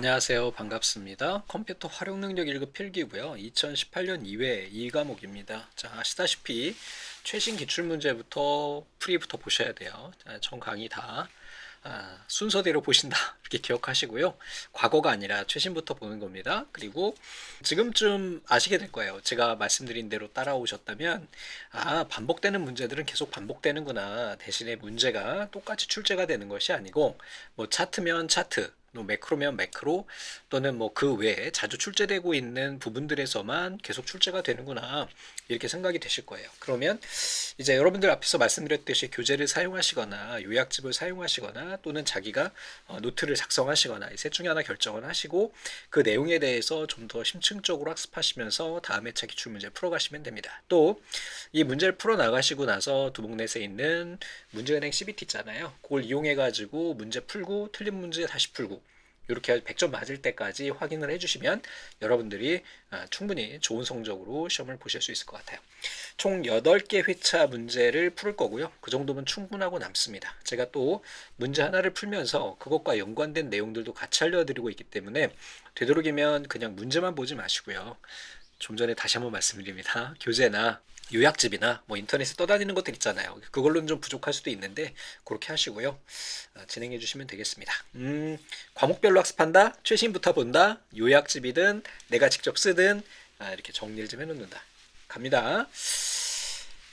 안녕하세요. 반갑습니다. 컴퓨터 활용 능력 1급 필기고요. 2018년 2회 2과목입니다. 자, 아시다시피 최신 기출 문제부터 프리부터 보셔야 돼요. 자, 전 강의 다 아, 순서대로 보신다 이렇게 기억하시고요. 과거가 아니라 최신부터 보는 겁니다. 그리고 지금쯤 아시게 될 거예요. 제가 말씀드린 대로 따라오셨다면 아 반복되는 문제들은 계속 반복되는구나. 대신에 문제가 똑같이 출제가 되는 것이 아니고 뭐 차트면 차트 뭐 매크로면 매크로 또는 뭐 그 외에 자주 출제되고 있는 부분들에서만 계속 출제가 되는구나 이렇게 생각이 되실 거예요. 그러면 이제 여러분들 앞에서 말씀드렸듯이 교재를 사용하시거나 요약집을 사용하시거나 또는 자기가 어, 노트를 작성하시거나 이 셋 중에 하나 결정을 하시고 그 내용에 대해서 좀 더 심층적으로 학습하시면서 다음에 차 기출 문제 풀어가시면 됩니다. 또 이 문제를 풀어 나가시고 나서 두목넷에 있는 문제은행 CBT 있잖아요. 그걸 이용해 가지고 문제 풀고 틀린 문제 다시 풀고 이렇게 100점 맞을 때까지 확인을 해주시면 여러분들이 아, 충분히 좋은 성적으로 시험을 보실 수 있을 것 같아요. 총 8개 회차 문제를 풀 거고요. 그 정도면 충분하고 남습니다. 제가 또 문제 하나를 풀면서 그것과 연관된 내용들도 같이 알려드리고 있기 때문에 되도록이면 그냥 문제만 보지 마시고요. 좀 전에 다시 한번 말씀드립니다. 교재나 요약집이나 뭐 인터넷에 떠다니는 것들 있잖아요. 그걸로는 좀 부족할 수도 있는데 그렇게 하시고요. 어, 진행해 주시면 되겠습니다. 음, 과목별로 학습한다. 최신부터 본다. 요약집이든 내가 직접 쓰든 아, 이렇게 정리를 좀 해놓는다. 갑니다.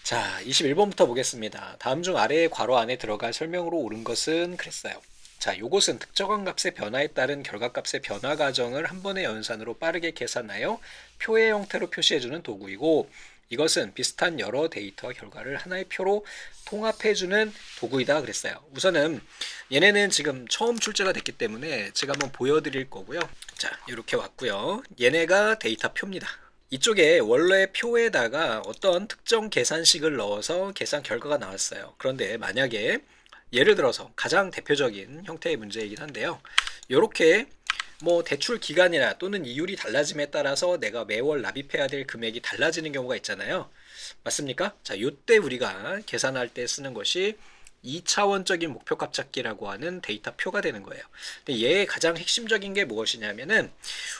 자, 21번부터 보겠습니다. 다음 중 아래의 괄호 안에 들어갈 설명으로 옳은 것은 그랬어요. 자, 요것은 특정한 값의 변화에 따른 결과값의 변화 과정을 한 번의 연산으로 빠르게 계산하여 표의 형태로 표시해주는 도구이고 이것은 비슷한 여러 데이터 결과를 하나의 표로 통합해주는 도구이다 그랬어요. 우선은 얘네는 지금 처음 출제가 됐기 때문에 제가 한번 보여드릴 거고요. 자, 이렇게 왔고요. 얘네가 데이터 표입니다. 이쪽에 원래 표에다가 어떤 특정 계산식을 넣어서 계산 결과가 나왔어요. 그런데 만약에 예를 들어서 가장 대표적인 형태의 문제이긴 한데요. 이렇게 뭐 대출 기간이나 또는 이율이 달라짐에 따라서 내가 매월 납입해야 될 금액이 달라지는 경우가 있잖아요. 맞습니까? 자, 요때 우리가 계산할 때 쓰는 것이 2차원적인 목표 값 찾기라고 하는 데이터 표가 되는 거예요. 근데 얘의 가장 핵심적인 게 무엇이냐면은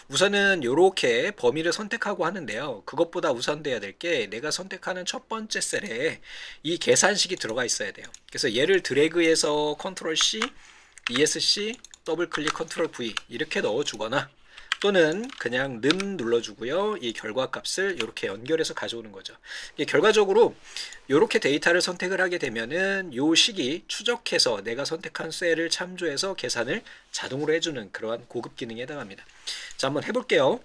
우선은 이렇게 범위를 선택하고 하는데요. 그것보다 우선돼야 될 게 내가 선택하는 첫 번째 셀에 이 계산식이 들어가 있어야 돼요. 그래서 얘를 드래그해서 컨트롤 C, ESC, 더블 클릭 컨트롤 V 이렇게 넣어 주거나 또는 그냥 는 눌러주고요. 이 결과 값을 이렇게 연결해서 가져오는 거죠. 결과적으로 이렇게 데이터를 선택을 하게 되면은 요 식이 추적해서 내가 선택한 셀을 참조해서 계산을 자동으로 해주는 그러한 고급 기능에 해당합니다. 자, 한번 해볼게요.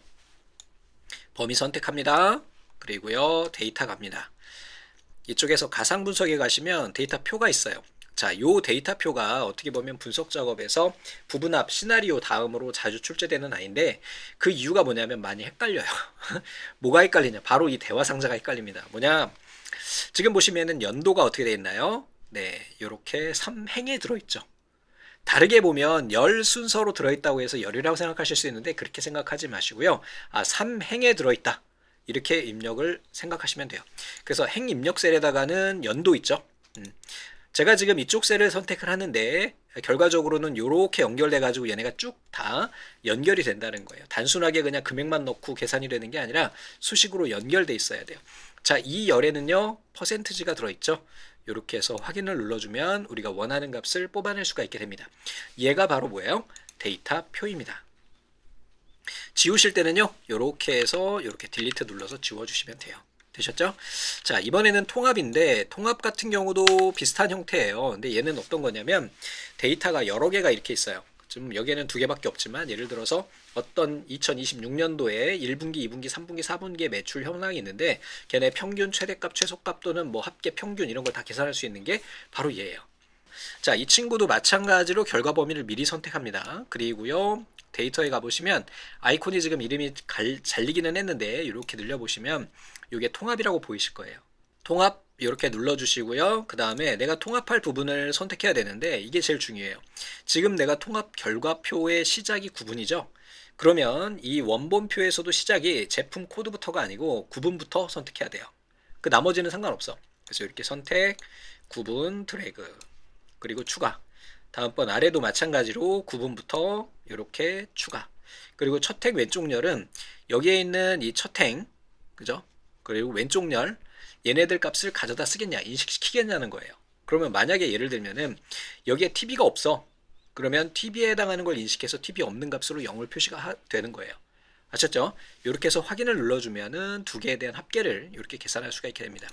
범위 선택합니다. 그리고요, 데이터 갑니다. 이쪽에서 가상 분석에 가시면 데이터 표가 있어요. 자, 요 데이터표가 어떻게 보면 분석 작업에서 부분합 시나리오 다음으로 자주 출제되는 아이인데 그 이유가 뭐냐면 많이 헷갈려요. 뭐가 헷갈리냐? 바로 이 대화 상자가 헷갈립니다. 뭐냐? 지금 보시면은 연도가 어떻게 되어 있나요? 네, 요렇게 3행에 들어 있죠. 다르게 보면 열 순서로 들어있다고 해서 열이라고 생각하실 수 있는데 그렇게 생각하지 마시고요. 아, 3행에 들어있다. 이렇게 입력을 생각하시면 돼요. 그래서 행 입력 셀에다가는 연도 있죠. 음. 제가 지금 이쪽 셀을 선택을 하는데 결과적으로는 이렇게 연결돼 가지고 얘네가 쭉 다 연결이 된다는 거예요. 단순하게 그냥 금액만 넣고 계산이 되는 게 아니라 수식으로 연결돼 있어야 돼요. 자, 이 열에는요. 퍼센트지가 들어 있죠. 이렇게 해서 확인을 눌러주면 우리가 원하는 값을 뽑아낼 수가 있게 됩니다. 얘가 바로 뭐예요? 데이터 표입니다. 지우실 때는요. 이렇게 해서 이렇게 딜리트 눌러서 지워주시면 돼요. 되셨죠? 자, 이번에는 통합인데 통합 같은 경우도 비슷한 형태예요. 근데 얘는 어떤 거냐면 데이터가 여러 개가 이렇게 있어요. 지금 여기에는 두 개밖에 없지만 예를 들어서 어떤 2026년도에 1분기, 2분기, 3분기, 4분기의 매출 현황이 있는데 걔네 평균 최대값, 최소값 또는 뭐 합계 평균 이런 걸 다 계산할 수 있는 게 바로 얘예요. 자, 이 친구도 마찬가지로 결과 범위를 미리 선택합니다. 그리고요. 데이터에 가보시면 아이콘이 지금 이름이 갈, 잘리기는 했는데 이렇게 늘려보시면 이게 통합이라고 보이실 거예요. 통합 이렇게 눌러주시고요. 그 다음에 내가 통합할 부분을 선택해야 되는데 이게 제일 중요해요. 지금 내가 통합 결과표의 시작이 구분이죠. 그러면 이 원본표에서도 시작이 제품 코드부터가 아니고 구분부터 선택해야 돼요. 그 나머지는 상관없어. 그래서 이렇게 선택, 구분, 드래그, 그리고 추가. 다음번 아래도 마찬가지로 구분부터 이렇게 추가. 그리고 첫 행 왼쪽 열은 여기에 있는 이 첫 행 그죠? 그리고 왼쪽 열 얘네들 값을 가져다 쓰겠냐 인식시키겠냐는 거예요. 그러면 만약에 예를 들면은 여기에 TV가 없어. 그러면 TV에 해당하는 걸 인식해서 TV 없는 값으로 0을 표시가 하- 되는 거예요. 아셨죠? 이렇게 해서 확인을 눌러주면은 두 개에 대한 합계를 이렇게 계산할 수가 있게 됩니다.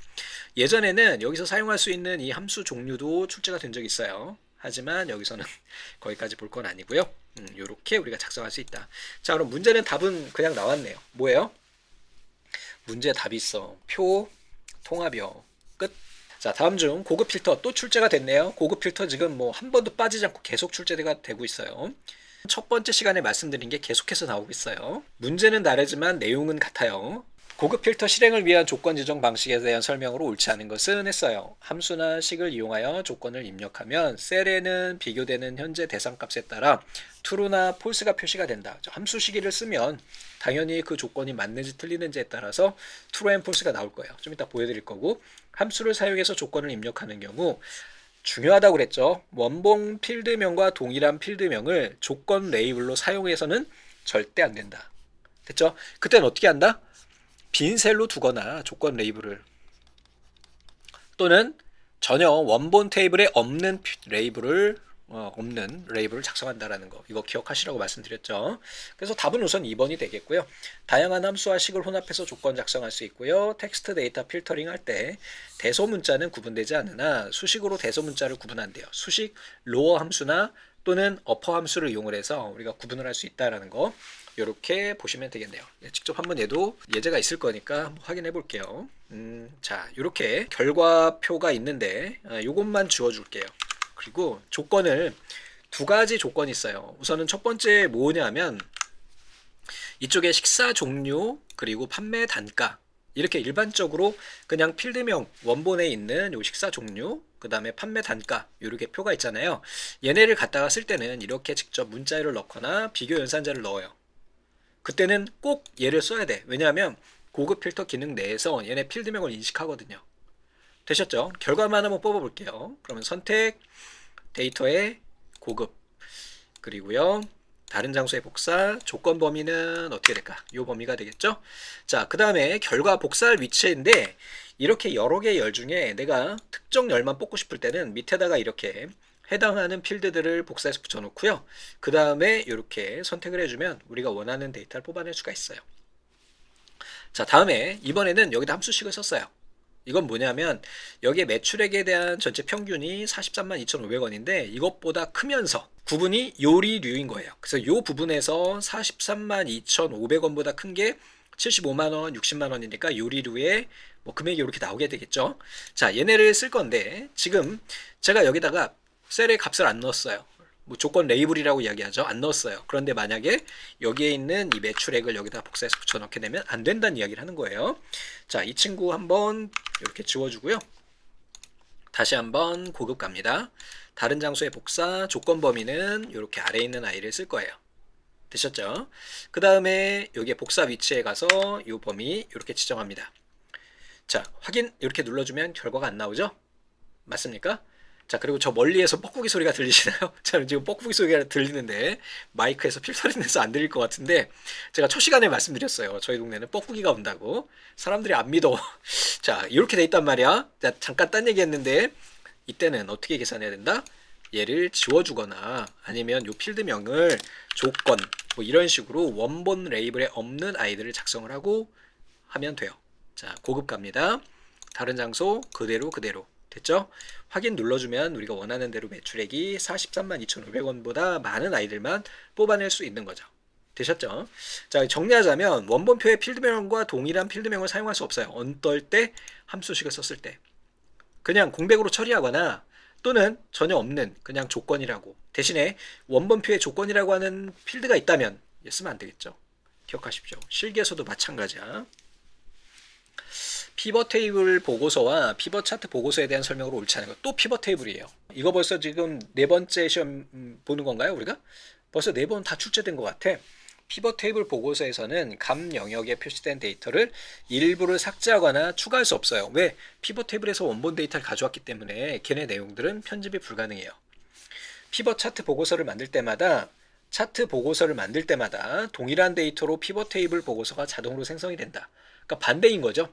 예전에는 여기서 사용할 수 있는 이 함수 종류도 출제가 된 적이 있어요. 하지만 여기서는 거기까지 볼 건 아니고요. 음, 이렇게 우리가 작성할 수 있다. 자, 그럼 문제는 답은 그냥 나왔네요. 뭐예요? 문제 답이 있어. 표, 통합이요. 끝. 자, 다음 중 고급 필터 또 출제가 됐네요. 고급 필터 지금 뭐 한 번도 빠지지 않고 계속 출제가 되고 있어요. 첫 번째 시간에 말씀드린 게 계속해서 나오고 있어요. 문제는 다르지만 내용은 같아요. 고급 필터 실행을 위한 조건 지정 방식에 대한 설명으로 옳지 않은 것은 했어요. 함수나 식을 이용하여 조건을 입력하면 셀에는 비교되는 현재 대상값에 따라 true나 false가 표시가 된다. 저 함수 시기를 쓰면 당연히 그 조건이 맞는지 틀리는지에 따라서 true and false가 나올 거예요. 좀 이따 보여드릴 거고 함수를 사용해서 조건을 입력하는 경우 중요하다고 그랬죠. 원본 필드명과 동일한 필드명을 조건 레이블로 사용해서는 절대 안 된다. 됐죠? 그때는 어떻게 한다? 빈 셀로 두거나 조건 레이블을 또는 전혀 원본 테이블에 없는 피- 레이블을 어, 없는 레이블을 작성한다라는 거 이거 기억하시라고 말씀드렸죠. 그래서 답은 우선 2번이 되겠고요. 다양한 함수와 식을 혼합해서 조건 작성할 수 있고요. 텍스트 데이터 필터링 할 때 대소 문자는 구분되지 않으나 수식으로 대소 문자를 구분한대요. 수식 로어 함수나 또는 어퍼 함수를 이용을 해서 우리가 구분을 할 수 있다라는 거 이렇게 보시면 되겠네요. 네, 직접 한번 얘도 예제가 있을 거니까 한번 확인해 볼게요. 음, 자, 이렇게 결과표가 있는데 아, 요것만 지워 줄게요. 그리고 조건을 두 가지 조건이 있어요. 우선은 첫 번째 뭐냐면 이쪽에 식사 종류 그리고 판매 단가 이렇게 일반적으로 그냥 필드명 원본에 있는 요 식사 종류 그 다음에 판매 단가 이렇게 표가 있잖아요. 얘네를 갖다가 쓸 때는 이렇게 직접 문자열을 넣거나 비교 연산자를 넣어요. 그때는 꼭 얘를 써야 돼. 왜냐하면 고급 필터 기능 내에서 얘네 필드명을 인식하거든요. 되셨죠? 결과만 한번 뽑아볼게요. 그러면 선택, 데이터의 고급, 그리고요. 다른 장소의 복사, 조건 범위는 어떻게 될까? 요 범위가 되겠죠? 자, 그 다음에 결과 복사할 위치인데 이렇게 여러 개의 열 중에 내가 특정 열만 뽑고 싶을 때는 밑에다가 이렇게 해당하는 필드들을 복사해서 붙여놓고요. 그 다음에 이렇게 선택을 해주면 우리가 원하는 데이터를 뽑아낼 수가 있어요. 자, 다음에 이번에는 여기다 함수식을 썼어요. 이건 뭐냐면 여기에 매출액에 대한 전체 평균이 43만 2,500원인데 이것보다 크면서 구분이 요리류인 거예요. 그래서 요 부분에서 43만 2,500원보다 큰 게 75만 원, 60만 원이니까 요리류에 뭐 금액이 이렇게 나오게 되겠죠. 자, 얘네를 쓸 건데 지금 제가 여기다가 셀의 값을 안 넣었어요. 뭐 조건 레이블이라고 이야기하죠. 안 넣었어요. 그런데 만약에 여기에 있는 이 매출액을 여기다 복사해서 붙여넣게 되면 안 된다는 이야기를 하는 거예요. 자, 이 친구 한번 이렇게 지워주고요. 다시 한번 고급 갑니다. 다른 장소의 복사, 조건 범위는 이렇게 아래에 있는 아이를 쓸 거예요. 되셨죠? 그 다음에 여기에 복사 위치에 가서 이 범위 이렇게 지정합니다. 자, 확인 이렇게 눌러주면 결과가 안 나오죠? 맞습니까? 자, 그리고 저 멀리에서 뻐꾸기 소리가 들리시나요? 저는 지금 뻐꾸기 소리가 들리는데 마이크에서 필터링 돼서 안 들릴 것 같은데 제가 첫 시간에 말씀드렸어요. 저희 동네는 뻐꾸기가 온다고. 사람들이 안 믿어. 자, 이렇게 돼 있단 말이야. 자, 잠깐 딴 얘기 했는데 이때는 어떻게 계산해야 된다? 얘를 지워주거나 아니면 요 필드명을 조건 뭐 이런 식으로 원본 레이블에 없는 아이들을 작성을 하고 하면 돼요. 자, 고급 갑니다. 다른 장소 그대로 그대로 됐죠? 확인 눌러주면 우리가 원하는 대로 매출액이 43만 2,500원보다 많은 아이들만 뽑아낼 수 있는 거죠. 되셨죠? 자, 정리하자면 원본표의 필드명과 동일한 필드명을 사용할 수 없어요. 언떨 때 함수식을 썼을 때. 그냥 공백으로 처리하거나 또는 전혀 없는 그냥 조건이라고. 대신에 원본표에 조건이라고 하는 필드가 있다면 얘 쓰면 안 되겠죠. 기억하십시오. 실기에서도 마찬가지야. 피벗 테이블 보고서와 피벗 차트 보고서에 대한 설명으로 옳지 않은 것. 또 피벗 테이블이에요. 이거 벌써 지금 네 번째 시험 음, 보는 건가요, 우리가? 벌써 네 번 다 출제된 것 같아. 피벗 테이블 보고서에서는 감 영역에 표시된 데이터를 일부를 삭제하거나 추가할 수 없어요. 왜? 피벗 테이블에서 원본 데이터를 가져왔기 때문에 걔네 내용들은 편집이 불가능해요. 피벗 차트 보고서를 만들 때마다 차트 보고서를 만들 때마다 동일한 데이터로 피벗 테이블 보고서가 자동으로 생성이 된다. 그러니까 반대인 거죠.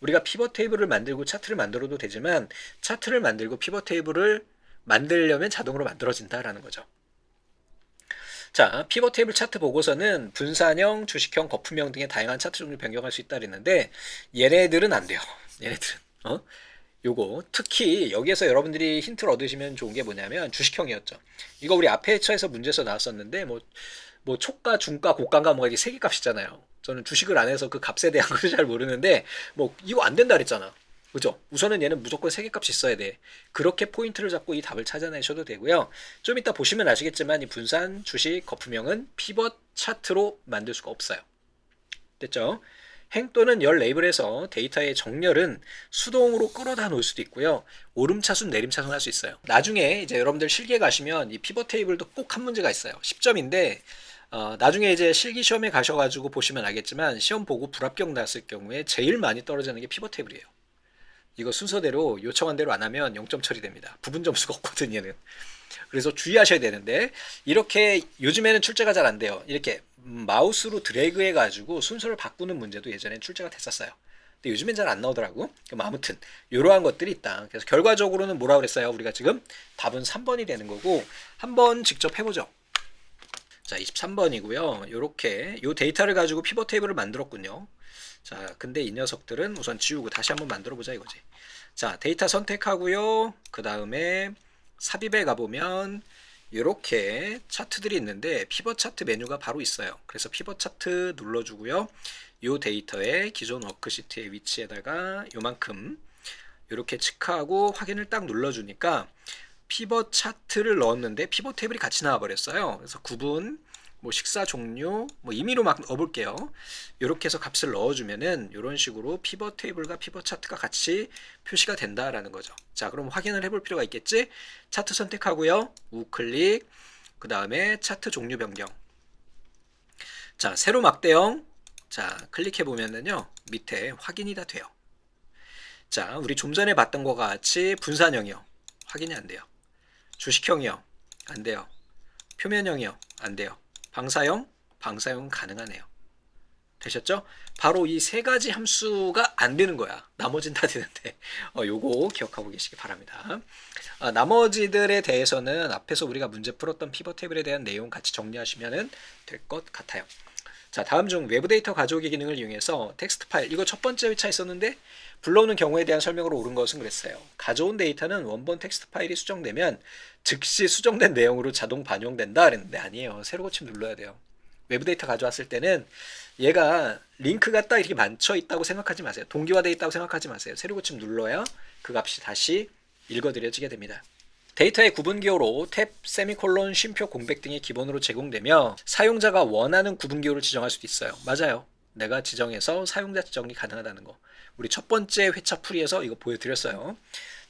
우리가 피벗 테이블을 만들고 차트를 만들어도 되지만 차트를 만들고 피벗 테이블을 만들려면 자동으로 만들어진다라는 거죠. 자, 피벗 테이블 차트 보고서는 분산형, 주식형, 거품형 등의 다양한 차트 종류 변경할 수 있다 그랬는데 얘네들은 안 돼요. 얘네들은 어? 요거 특히 여기에서 여러분들이 힌트를 얻으시면 좋은 게 뭐냐면 주식형이었죠. 이거 우리 앞에 처에서 문제에서 나왔었는데 뭐, 뭐 초가, 중가, 고가가 뭐가 이게 세 개 값이잖아요. 저는 주식을 안 해서 그 값에 대한 걸 잘 모르는데 뭐 이거 안 된다 그랬잖아. 그죠? 우선은 얘는 무조건 세개 값이 있어야 돼. 그렇게 포인트를 잡고 이 답을 찾아내셔도 되고요. 좀 이따 보시면 아시겠지만 이 분산, 주식, 거품형은 피벗 차트로 만들 수가 없어요. 됐죠? 행 또는 열 레이블에서 데이터의 정렬은 수동으로 끌어다 놓을 수도 있고요. 오름차순, 내림차순 할 수 있어요. 나중에 이제 여러분들 실기에 가시면 이 피벗 테이블도 꼭 한 문제가 있어요. 10점인데 어, 나중에 이제 실기 시험에 가셔가지고 보시면 알겠지만 시험 보고 불합격 났을 경우에 제일 많이 떨어지는 게 피벗 테이블이에요. 이거 순서대로 요청한 대로 안 하면 0점 처리됩니다. 부분 점수가 없거든 얘는. 그래서 주의하셔야 되는데 이렇게 요즘에는 출제가 잘 안 돼요. 이렇게 마우스로 드래그 해 가지고 순서를 바꾸는 문제도 예전엔 출제가 됐었어요. 근데 요즘엔 잘 안 나오더라고. 그럼 아무튼 이러한 것들이 있다. 그래서 결과적으로는 뭐라 그랬어요? 우리가 지금 답은 3번이 되는 거고 한번 직접 해보죠. 자, 23번이고요. 이렇게 이 데이터를 가지고 피벗 테이블을 만들었군요. 자, 근데 이 녀석들은 우선 지우고 다시 한번 만들어 보자 이거지. 자, 데이터 선택하고요. 그 다음에 삽입에 가 보면 이렇게 차트들이 있는데 피벗 차트 메뉴가 바로 있어요. 그래서 피벗 차트 눌러 주고요. 이 데이터의 기존 워크시트의 위치에다가 요만큼 이렇게 체크하고 확인을 딱 눌러주니까 피벗 차트를 넣었는데 피벗 테이블이 같이 나와 버렸어요. 그래서 구분 뭐 식사 종류 뭐 임의로 막 넣어볼게요. 이렇게 해서 값을 넣어주면은 이런 식으로 피벗 테이블과 피벗 차트가 같이 표시가 된다라는 거죠. 자, 그럼 확인을 해볼 필요가 있겠지? 차트 선택하고요. 우클릭. 그 다음에 차트 종류 변경. 자, 세로 막대형. 자, 클릭해 보면은요. 밑에 확인이 다 돼요. 자, 우리 좀 전에 봤던 것과 같이 분산형이요. 확인이 안 돼요. 주식형이요. 안 돼요. 표면형이요. 안 돼요. 방사형, 방사형 가능하네요. 되셨죠? 바로 이 세 가지 함수가 안 되는 거야. 나머지는 다 되는데, 어, 요거 기억하고 계시기 바랍니다. 아, 나머지들에 대해서는 앞에서 우리가 문제 풀었던 피벗 테이블에 대한 내용 같이 정리하시면 될 것 같아요. 자, 다음 중 외부 데이터 가져오기 기능을 이용해서 텍스트 파일, 이거 첫 번째 회차 있었는데, 불러오는 경우에 대한 설명으로 옳은 것은 그랬어요. 가져온 데이터는 원본 텍스트 파일이 수정되면 즉시 수정된 내용으로 자동 반영된다 그랬는데 아니에요. 새로 고침 눌러야 돼요. 외부 데이터 가져왔을 때는 얘가 링크가 딱 이렇게 만쳐 있다고 생각하지 마세요. 동기화되어 있다고 생각하지 마세요. 새로 고침 눌러야 그 값이 다시 읽어드려지게 됩니다. 데이터의 구분기호로 탭, 세미콜론, 쉼표, 공백 등이 기본으로 제공되며 사용자가 원하는 구분기호를 지정할 수도 있어요. 맞아요. 내가 지정해서 사용자 지정이 가능하다는 거. 우리 첫 번째 회차 풀이에서 이거 보여드렸어요.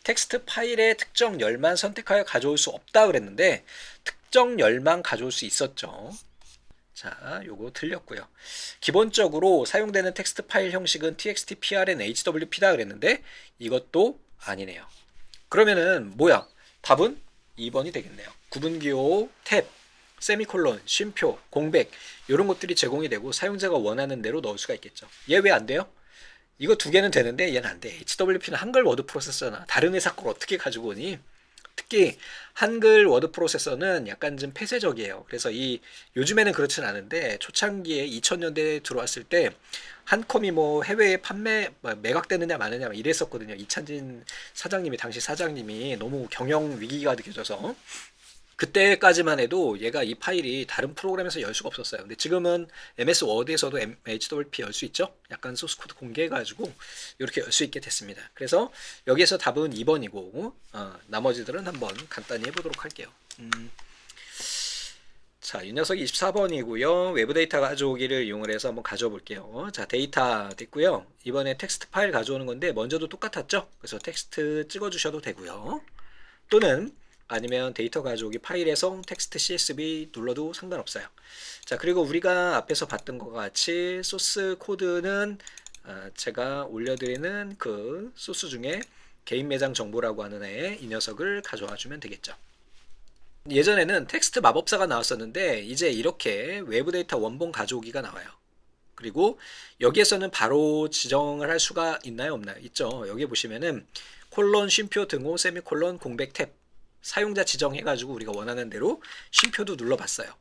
텍스트 파일의 특정 열만 선택하여 가져올 수 없다 그랬는데 특정 열만 가져올 수 있었죠. 자, 요거 틀렸고요. 기본적으로 사용되는 텍스트 파일 형식은 txt, prn, hwp다 그랬는데 이것도 아니네요. 그러면은 뭐야? 답은 2번이 되겠네요. 구분기호, 탭, 세미콜론, 쉼표, 공백 이런 것들이 제공이 되고 사용자가 원하는 대로 넣을 수가 있겠죠. 얘 왜 안 돼요? 이거 두 개는 되는데 얘는 안 돼. HWP는 한글 워드 프로세서잖아. 다른 회사 걸 어떻게 가지고 오니? 특히 한글 워드 프로세서는 약간 좀 폐쇄적이에요. 그래서 이 요즘에는 그렇진 않은데 초창기에 2000년대에 들어왔을 때 한컴이 뭐 해외에 판매 뭐 매각되느냐 마느냐 이랬었거든요. 이찬진 사장님이 당시 사장님이 너무 경영 위기가 느껴져서 그때까지만 해도 얘가 이 파일이 다른 프로그램에서 열 수가 없었어요. 근데 지금은 MS 워드에서도 HWP 열 수 있죠? 약간 소스 코드 공개해가지고 이렇게 열 수 있게 됐습니다. 그래서 여기에서 답은 2번이고, 어, 나머지들은 한번 간단히 해보도록 할게요. 음. 자, 이 녀석이 24번이고요. 외부 데이터 가져오기를 이용을 해서 한번 가져와 볼게요. 자, 데이터 됐고요. 이번에 텍스트 파일 가져오는 건데 먼저도 똑같았죠? 그래서 텍스트 찍어 주셔도 되고요. 또는 아니면 데이터 가져오기 파일에서 텍스트 CSV 눌러도 상관없어요. 자, 그리고 우리가 앞에서 봤던 것 같이 소스 코드는 아, 제가 올려드리는 그 소스 중에 개인 매장 정보라고 하는 애이 녀석을 가져와 주면 되겠죠. 예전에는 텍스트 마법사가 나왔었는데 이제 이렇게 외부 데이터 원본 가져오기가 나와요. 그리고 여기에서는 바로 지정을 할 수가 있나요 없나요? 있죠. 여기 보시면은 콜론 쉼표 등호 세미콜론 공백 탭 사용자 지정해가지고 우리가 원하는 대로 쉼표도 눌러봤어요.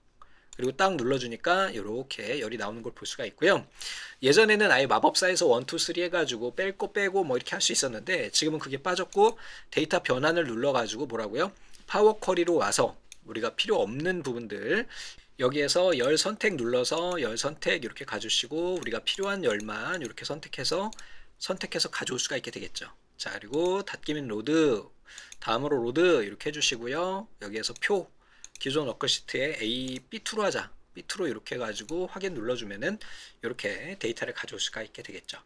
그리고 딱 눌러주니까 이렇게 열이 나오는 걸 볼 수가 있고요. 예전에는 아예 마법사에서 1, 2, 3 해가지고 뺄 거 빼고 뭐 이렇게 할 수 있었는데 지금은 그게 빠졌고 데이터 변환을 눌러가지고 뭐라고요? 파워 쿼리로 와서 우리가 필요 없는 부분들 여기에서 열 선택 눌러서 열 선택 이렇게 가주시고 우리가 필요한 열만 이렇게 선택해서 선택해서 가져올 수가 있게 되겠죠. 자 그리고 닫기면 로드 다음으로 로드 이렇게 해주시고요. 여기에서 표 기존 워크시트에 A B2로 하자. B2로 이렇게 해가지고 확인 눌러주면은 이렇게 데이터를 가져올 수가 있게 되겠죠.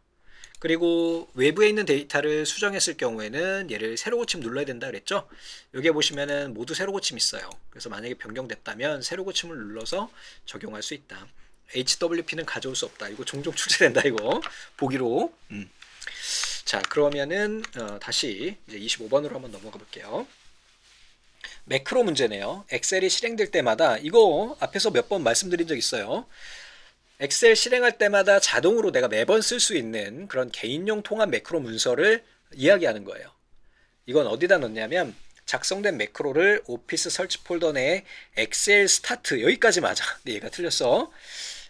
그리고 외부에 있는 데이터를 수정했을 경우에는 얘를 새로 고침 눌러야 된다 그랬죠. 여기 보시면은 모두 새로 고침 있어요. 그래서 만약에 변경됐다면 새로 고침을 눌러서 적용할 수 있다. HWP는 가져올 수 없다. 이거 종종 출제된다 이거 보기로. 음. 자 그러면은 어, 다시 이제 25번으로 한번 넘어가 볼게요. 매크로 문제네요. 엑셀이 실행될 때마다 이거 앞에서 몇 번 말씀드린 적 있어요. 엑셀 실행할 때마다 자동으로 내가 매번 쓸 수 있는 그런 개인용 통합 매크로 문서를 이야기하는 거예요. 이건 어디다 넣냐면 작성된 매크로를 오피스 설치 폴더 내에 엑셀 스타트 여기까지 맞아. 근데 얘가 틀렸어.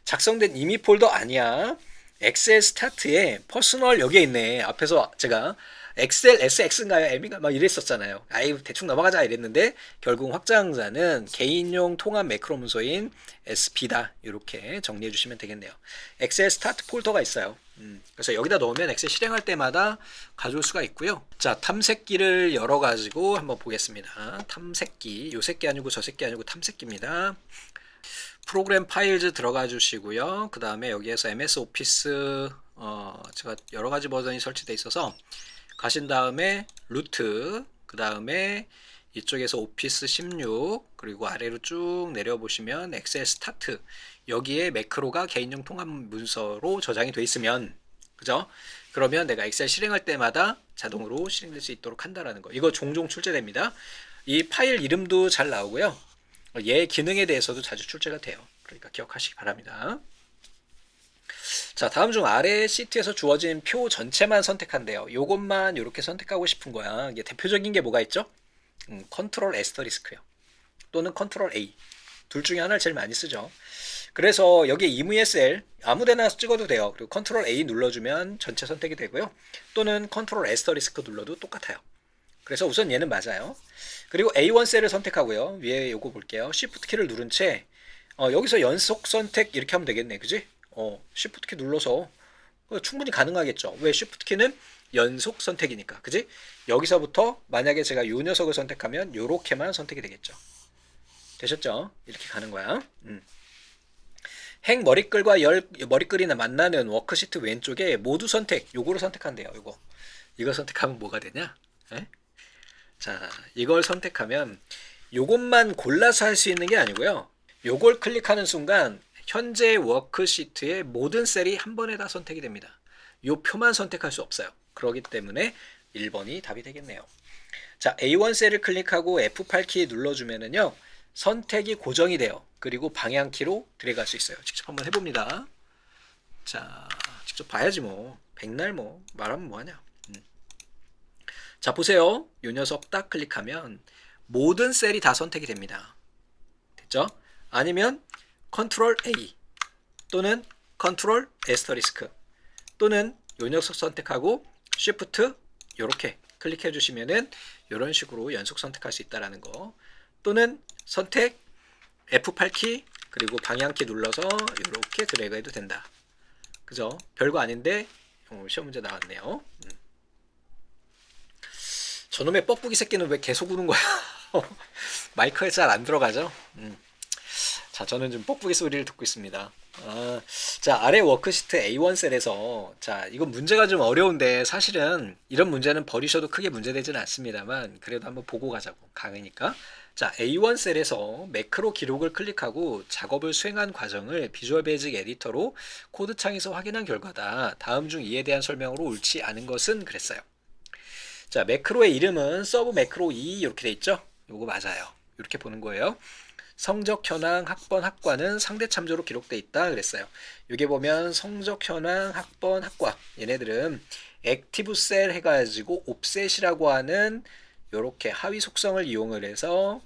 작성된 이미 폴더 아니야. 엑셀 스타트에 퍼스널 여기에 있네. 앞에서 제가 엑셀 SX인가요? M인가? 막 이랬었잖아요. 아이 대충 넘어가자 이랬는데 결국 확장자는 개인용 통합 매크로 문서인 SP다. 이렇게 정리해 주시면 되겠네요. 엑셀 스타트 폴더가 있어요. 음, 그래서 여기다 넣으면 엑셀 실행할 때마다 가져올 수가 있고요. 자, 탐색기를 열어 가지고 한번 보겠습니다. 탐색기. 요 새끼 아니고 저 새끼 아니고 탐색기입니다. 프로그램 파일즈 들어가 주시고요. 그 다음에 여기에서 MS 오피스 어, 제가 여러 가지 버전이 설치되어 있어서 가신 다음에 루트 그 다음에 이쪽에서 오피스 16 그리고 아래로 쭉 내려 보시면 엑셀 스타트 여기에 매크로가 개인용 통합 문서로 저장이 돼 있으면 그죠? 그러면 내가 엑셀 실행할 때마다 자동으로 실행될 수 있도록 한다라는 거. 이거 종종 출제됩니다. 이 파일 이름도 잘 나오고요. 얘 기능에 대해서도 자주 출제가 돼요. 그러니까 기억하시기 바랍니다. 자, 다음 중 아래 시트에서 주어진 표 전체만 선택한대요. 요것만 이렇게 선택하고 싶은 거야. 이게 대표적인 게 뭐가 있죠? 음, 컨트롤 에스터리스크요. 또는 컨트롤 A. 둘 중에 하나를 제일 많이 쓰죠. 그래서 여기 EMSL 아무데나 찍어도 돼요. 그리고 컨트롤 A 눌러주면 전체 선택이 되고요. 또는 컨트롤 에스터리스크 눌러도 똑같아요. 그래서 우선 얘는 맞아요. 그리고 A1 셀을 선택하고요. 위에 요거 볼게요. Shift 키를 누른 채 어, 여기서 연속 선택 이렇게 하면 되겠네. 그지? 어, Shift 키 눌러서 충분히 가능하겠죠. 왜 Shift 키는 연속 선택이니까. 그지? 여기서부터 만약에 제가 요 녀석을 선택하면 요렇게만 선택이 되겠죠. 되셨죠? 이렇게 가는 거야. 음. 행 머리끌과 열 머리끌이나 만나는 워크시트 왼쪽에 모두 선택 요거를 선택한대요. 요거. 이걸 선택하면 뭐가 되냐? 에? 자, 이걸 선택하면 요것만 골라서 할 수 있는 게 아니고요. 요걸 클릭하는 순간 현재 워크시트의 모든 셀이 한 번에 다 선택이 됩니다. 요 표만 선택할 수 없어요. 그렇기 때문에 1번이 답이 되겠네요. 자, A1 셀을 클릭하고 F8 키 눌러주면은요, 선택이 고정이 돼요. 그리고 방향 키로 들어갈 수 있어요. 직접 한번 해봅니다. 자, 직접 봐야지 뭐. 백날 뭐, 말하면 뭐하냐. 음. 자, 보세요. 요 녀석 딱 클릭하면 모든 셀이 다 선택이 됩니다. 됐죠? 아니면 컨트롤 A 또는 컨트롤 에스터리스크 또는 요 녀석 선택하고 Shift 이렇게 클릭해 주시면은 이런 식으로 연속 선택할 수 있다라는 거 또는 선택 F8키 그리고 방향키 눌러서 이렇게 드래그 해도 된다 그죠 별거 아닌데 어, 시험 문제 나왔네요 음. 저놈의 뻑뻑이 새끼는 왜 계속 우는 거야 마이크에 잘 안 들어가죠 음. 자, 저는 좀 뻑뻑이 소리를 듣고 있습니다. 아, 자, 아래 워크시트 A1 셀에서, 자, 이건 문제가 좀 어려운데, 사실은 이런 문제는 버리셔도 크게 문제되지는 않습니다만, 그래도 한번 보고 가자고, 강의니까. 자, A1 셀에서 매크로 기록을 클릭하고 작업을 수행한 과정을 비주얼 베이직 에디터로 코드 창에서 확인한 결과다. 다음 중 이에 대한 설명으로 옳지 않은 것은 그랬어요. 자, 매크로의 이름은 서브 매크로 2 이렇게 돼 있죠? 요거 맞아요. 이렇게 보는 거예요. 성적 현황 학번 학과는 상대 참조로 기록돼 있다 그랬어요. 여기 보면 성적 현황 학번 학과 얘네들은 액티브 셀 해가지고 옵셋이라고 하는 이렇게 하위 속성을 이용을 해서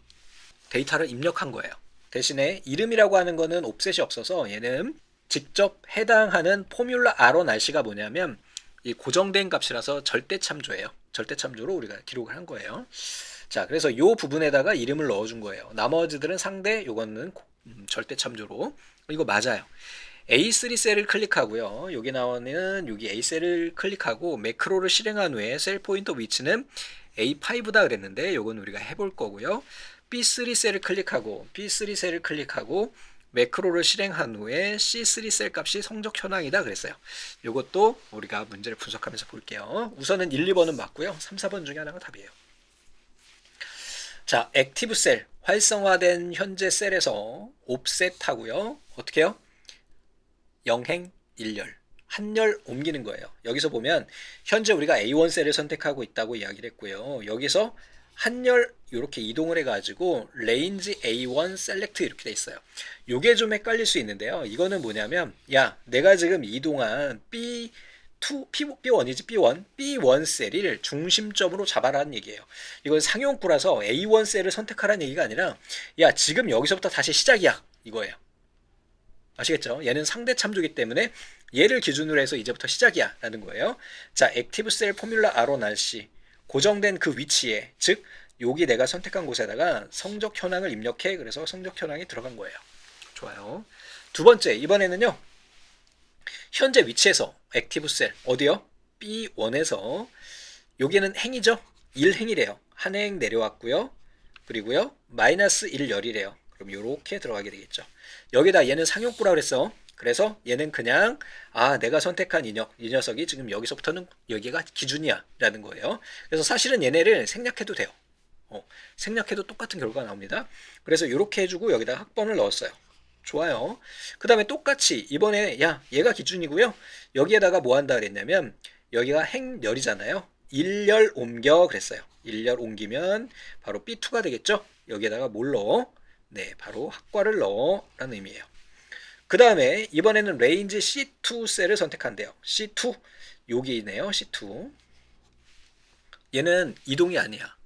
데이터를 입력한 거예요. 대신에 이름이라고 하는 거는 옵셋이 없어서 얘는 직접 해당하는 포뮬라 R1 RC가 뭐냐면 이 고정된 값이라서 절대 참조예요. 절대 참조로 우리가 기록을 한 거예요. 자, 그래서 이 부분에다가 이름을 넣어준 거예요. 나머지들은 상대, 요거는 음, 절대 참조로. 이거 맞아요. A3 셀을 클릭하고요. 여기 나오는 여기 A 셀을 클릭하고 매크로를 실행한 후에 셀 포인터 위치는 A5다 그랬는데 요건 우리가 해볼 거고요. B3 셀을 클릭하고 B3 셀을 클릭하고 매크로를 실행한 후에 C3 셀 값이 성적 현황이다 그랬어요. 요것도 우리가 문제를 분석하면서 볼게요. 우선은 1, 2번은 맞고요. 3, 4번 중에 하나가 답이에요. 자, 액티브 셀, 활성화된 현재 셀에서 옵셋하고요. 어떻게 해요? 영행, 일열, 한열 옮기는 거예요. 여기서 보면 현재 우리가 A1 셀을 선택하고 있다고 이야기를 했고요. 여기서 한열 이렇게 이동을 해가지고 레인지 A1 셀렉트 이렇게 돼 있어요. 요게 좀 헷갈릴 수 있는데요. 이거는 뭐냐면 야 내가 지금 이동한 B2 P, B1이지 B1 B1 셀을 중심점으로 잡아라는 얘기예요. 이건 상용구라서 A1 셀을 선택하라는 얘기가 아니라 야 지금 여기서부터 다시 시작이야 이거예요. 아시겠죠? 얘는 상대 참조기 때문에 얘를 기준으로 해서 이제부터 시작이야 라는 거예요. 자, 액티브 셀 포뮬라 R1 RC 고정된 그 위치에 즉 여기 내가 선택한 곳에다가 성적 현황을 입력해 그래서 성적 현황이 들어간 거예요. 좋아요. 두 번째 이번에는요. 현재 위치에서 액티브 셀 어디요? B1에서 여기는 행이죠. 1행이래요. 한 행 내려왔고요. 그리고요. 마이너스 1열이래요. 그럼 이렇게 들어가게 되겠죠. 여기다 얘는 상용구라 그랬어. 그래서 얘는 그냥 아 내가 선택한 이, 녀, 이 녀석이 지금 여기서부터는 여기가 기준이야 라는 거예요. 그래서 사실은 얘네를 생략해도 돼요. 어, 생략해도 똑같은 결과가 나옵니다. 그래서 이렇게 해주고 여기다 학번을 넣었어요. 좋아요. 그 다음에 똑같이 이번에 야 얘가 기준이고요. 여기에다가 뭐 한다 그랬냐면 여기가 행열이잖아요. 1열 옮겨 그랬어요. 1열 옮기면 바로 B2가 되겠죠. 여기에다가 뭘 넣어? 네, 바로 학과를 넣어 라는 의미예요. 그 다음에 이번에는 레인지 C2 셀을 선택한대요. C2 여기네요. C2 얘는 이동이 아니야.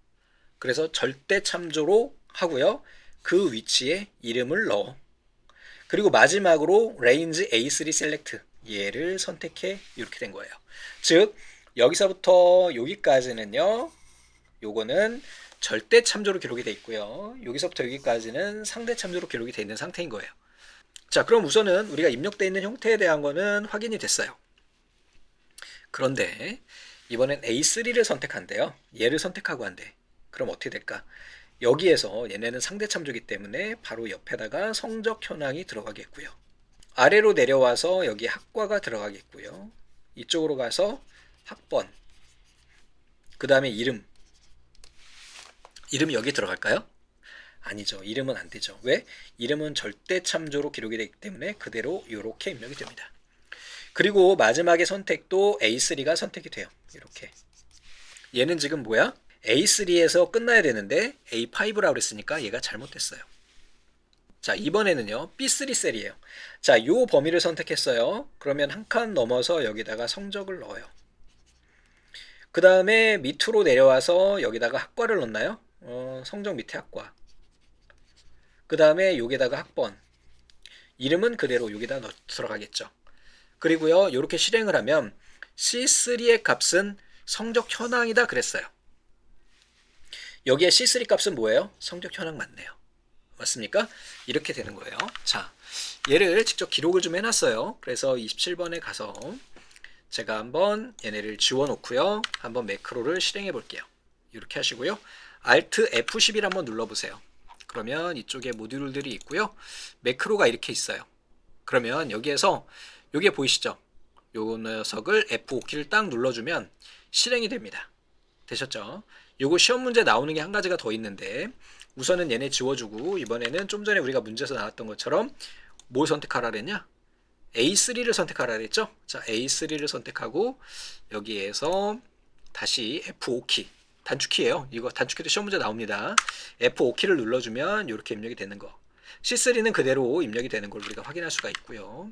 그래서 절대 참조로 하고요. 그 위치에 이름을 넣어. 그리고 마지막으로 레인지 A3 셀렉트 얘를 선택해 이렇게 된 거예요. 즉 여기서부터 여기까지는요. 요거는 절대 참조로 기록이 돼 있고요. 여기서부터 여기까지는 상대 참조로 기록이 돼 있는 상태인 거예요. 자, 그럼 우선은 우리가 입력되어 있는 형태에 대한 거는 확인이 됐어요. 그런데 이번엔 A3를 선택한대요. 얘를 선택하고 한대. 그럼 어떻게 될까? 여기에서 얘네는 상대 참조기 때문에 바로 옆에다가 성적 현황이 들어가겠고요. 아래로 내려와서 여기 학과가 들어가겠고요. 이쪽으로 가서 학번, 그 다음에 이름. 이름 여기 들어갈까요? 아니죠. 이름은 안 되죠. 왜? 이름은 절대 참조로 기록이 되기 때문에 그대로 이렇게 입력이 됩니다. 그리고 마지막에 선택도 A3가 선택이 돼요. 이렇게. 얘는 지금 뭐야? A3에서 끝나야 되는데 A5라고 그랬으니까 얘가 잘못됐어요. 자, 이번에는요. B3 셀이에요. 자, 요 범위를 선택했어요. 그러면 한 칸 넘어서 여기다가 성적을 넣어요. 그 다음에 밑으로 내려와서 여기다가 학과를 넣나요? 어, 성적 밑에 학과. 그 다음에 여기다가 학번. 이름은 그대로 여기다 넣, 들어가겠죠. 그리고요, 이렇게 실행을 하면 C3의 값은 성적 현황이다 그랬어요. 여기에 C3 값은 뭐예요? 성적 현황 맞네요. 맞습니까? 이렇게 되는 거예요. 자, 얘를 직접 기록을 좀 해놨어요. 그래서 27번에 가서 제가 한번 얘네를 지워놓고요. 한번 매크로를 실행해 볼게요. 이렇게 하시고요. Alt F11 한번 눌러보세요. 그러면 이쪽에 모듈들이 있고요. 매크로가 이렇게 있어요. 그러면 여기에서 요게 보이시죠? 요 녀석을 F5키를 딱 눌러주면 실행이 됩니다. 되셨죠? 요거 시험 문제 나오는 게 한 가지가 더 있는데 우선은 얘네 지워주고 이번에는 좀 전에 우리가 문제에서 나왔던 것처럼 뭘 선택하라 그랬냐? A3를 선택하라 그랬죠? 자, A3를 선택하고 여기에서 다시 F5키 단축키예요. 이거 단축키도 시험 문제 나옵니다. F5키를 눌러주면 이렇게 입력이 되는 거. C3는 그대로 입력이 되는 걸 우리가 확인할 수가 있고요.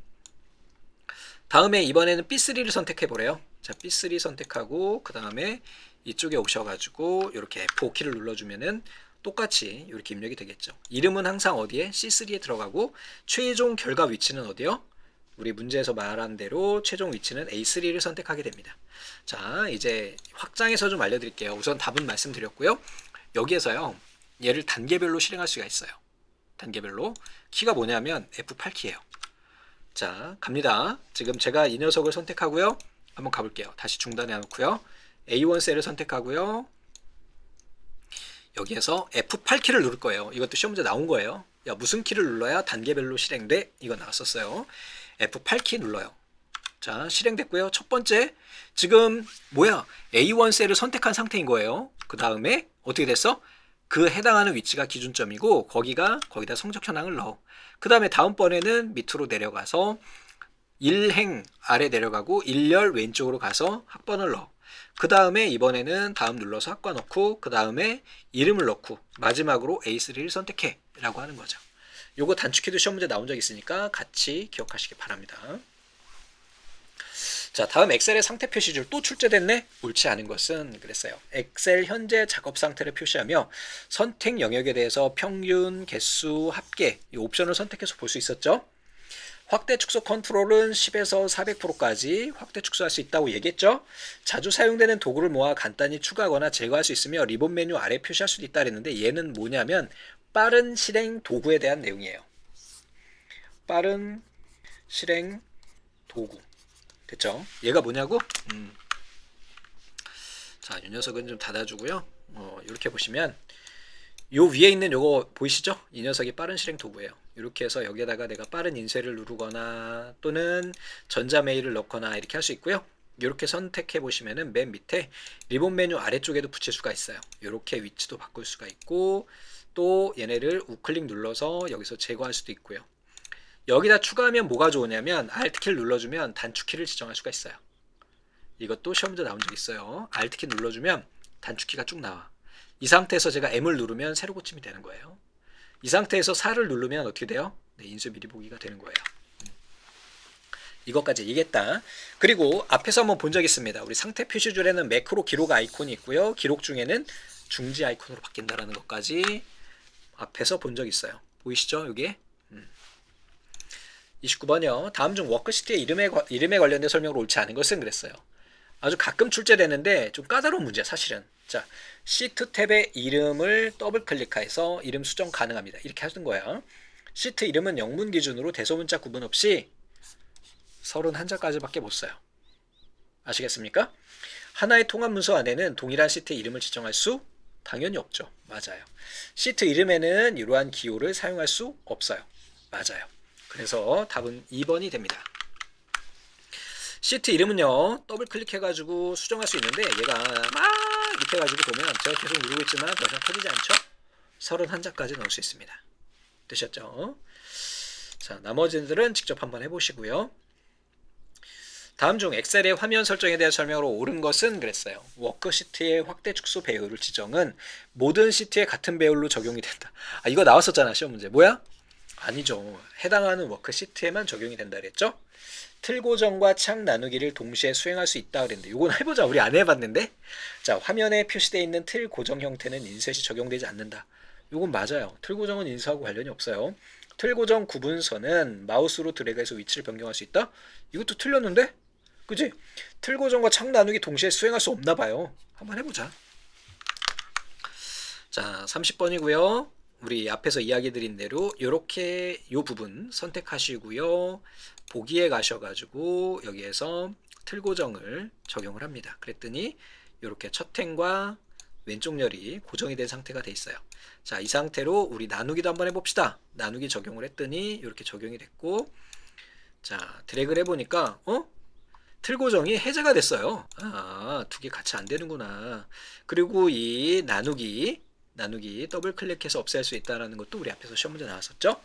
다음에 이번에는 B3를 선택해 보래요. 자, B3 선택하고 그 다음에 이쪽에 오셔가지고 이렇게 F5키를 눌러주면은 똑같이 이렇게 입력이 되겠죠. 이름은 항상 어디에 C3에 들어가고 최종 결과 위치는 어디요? 우리 문제에서 말한 대로 최종 위치는 A3를 선택하게 됩니다. 자, 이제 확장해서 좀 알려드릴게요. 우선 답은 말씀드렸고요. 여기에서요, 얘를 단계별로 실행할 수가 있어요. 단계별로. 키가 뭐냐면 F8키예요. 자, 갑니다. 지금 제가 이 녀석을 선택하고요. 한번 가볼게요. 다시 중단해 놓고요. A1 셀을 선택하고요. 여기에서 F8 키를 누를 거예요. 이것도 시험 문제 나온 거예요. 야, 무슨 키를 눌러야 단계별로 실행돼? 이거 나왔었어요. F8 키 눌러요. 자, 실행됐고요. 첫 번째, 지금 뭐야? A1 셀을 선택한 상태인 거예요. 그 다음에 어떻게 됐어? 그 해당하는 위치가 기준점이고 거기가 거기다 성적 현황을 넣어. 그 다음에 다음번에는 밑으로 내려가서 1행 아래 내려가고 1열 왼쪽으로 가서 학번을 넣어. 그 다음에 이번에는 다음 눌러서 학과 넣고 그 다음에 이름을 넣고 마지막으로 A3를 선택해 라고 하는 거죠. 요거 단축키도 시험 문제 나온 적 있으니까 같이 기억하시기 바랍니다. 자, 다음 엑셀의 상태 표시줄 또 출제됐네? 옳지 않은 것은 그랬어요. 엑셀 현재 작업 상태를 표시하며 선택 영역에 대해서 평균, 개수, 합계 이 옵션을 선택해서 볼 수 있었죠. 확대 축소 컨트롤은 10에서 400%까지 확대 축소할 수 있다고 얘기했죠. 자주 사용되는 도구를 모아 간단히 추가하거나 제거할 수 있으며 리본 메뉴 아래 표시할 수도 있다 그랬는데 얘는 뭐냐면 빠른 실행 도구에 대한 내용이에요. 빠른 실행 도구. 됐죠? 얘가 뭐냐고? 음. 자, 이 녀석은 좀 닫아주고요. 어, 이렇게 보시면 요 위에 있는 요거 보이시죠? 이 녀석이 빠른 실행 도구예요. 이렇게 해서 여기에다가 내가 빠른 인쇄를 누르거나 또는 전자 메일을 넣거나 이렇게 할 수 있고요. 이렇게 선택해 보시면은 맨 밑에 리본 메뉴 아래쪽에도 붙일 수가 있어요. 이렇게 위치도 바꿀 수가 있고 또 얘네를 우클릭 눌러서 여기서 제거할 수도 있고요. 여기다 추가하면 뭐가 좋으냐면 Alt키를 눌러주면 단축키를 지정할 수가 있어요. 이것도 시험 문제 나온 적 있어요. Alt키 눌러주면 단축키가 쭉 나와. 이 상태에서 제가 M을 누르면 세로 고침이 되는 거예요. 이 상태에서 4를 누르면 어떻게 돼요? 네, 인수 미리 보기가 되는 거예요. 음. 이것까지 얘기했다. 그리고 앞에서 한번 본 적 있습니다. 우리 상태 표시 줄에는 매크로 기록 아이콘이 있고요. 기록 중에는 중지 아이콘으로 바뀐다라는 것까지 앞에서 본 적 있어요. 보이시죠? 여기? 음. 29번이요. 다음 중 워크시트의 이름에, 관- 이름에 관련된 설명을 옳지 않은 것은 그랬어요. 아주 가끔 출제되는데 좀 까다로운 문제야 사실은. 자, 시트 탭의 이름을 더블 클릭해서 이름 수정 가능합니다. 이렇게 하는 거야. 시트 이름은 영문 기준으로 대소문자 구분 없이 31자까지밖에 못 써요. 아시겠습니까? 하나의 통합 문서 안에는 동일한 시트의 이름을 지정할 수 당연히 없죠. 맞아요. 시트 이름에는 이러한 기호를 사용할 수 없어요. 맞아요. 그래서 답은 2번이 됩니다. 시트 이름은요 더블 클릭해가지고 수정할 수 있는데 얘가 막 이렇게 해가지고 보면 제가 계속 누르고 있지만 더 이상 켜지지 않죠? 31장까지 넣을 수 있습니다. 되셨죠? 자 나머지들은 직접 한번 해보시고요. 다음 중 엑셀의 화면 설정에 대한 설명으로 옳은 것은 그랬어요. 워크시트의 확대 축소 배율을 지정은 모든 시트에 같은 배율로 적용이 된다. 아 이거 나왔었잖아 시험 문제. 뭐야? 아니죠. 해당하는 워크시트에만 적용이 된다 그랬죠? 틀 고정과 창 나누기를 동시에 수행할 수 있다 그랬는데 이건 해보자. 우리 안 해봤는데. 자 화면에 표시되어 있는 틀 고정 형태는 인셋이 적용되지 않는다. 이건 맞아요. 틀 고정은 인쇄하고 관련이 없어요. 틀 고정 구분선은 마우스로 드래그해서 위치를 변경할 수 있다? 이것도 틀렸는데? 그지? 틀 고정과 창 나누기 동시에 수행할 수 없나 봐요. 한번 해보자. 자, 30번이고요. 우리 앞에서 이야기 드린 대로 이렇게 이 부분 선택하시고요. 보기에 가셔가지고 여기에서 틀 고정을 적용을 합니다. 그랬더니 이렇게 첫 행과 왼쪽 열이 고정이 된 상태가 돼 있어요. 자, 이 상태로 우리 나누기도 한번 해봅시다. 나누기 적용을 했더니 이렇게 적용이 됐고, 자, 드래그를 해보니까, 어? 틀 고정이 해제가 됐어요. 아, 두 개 같이 안 되는구나. 그리고 이 나누기, 나누기 더블 클릭해서 없앨 수 있다는 것도 우리 앞에서 시험 문제 나왔었죠?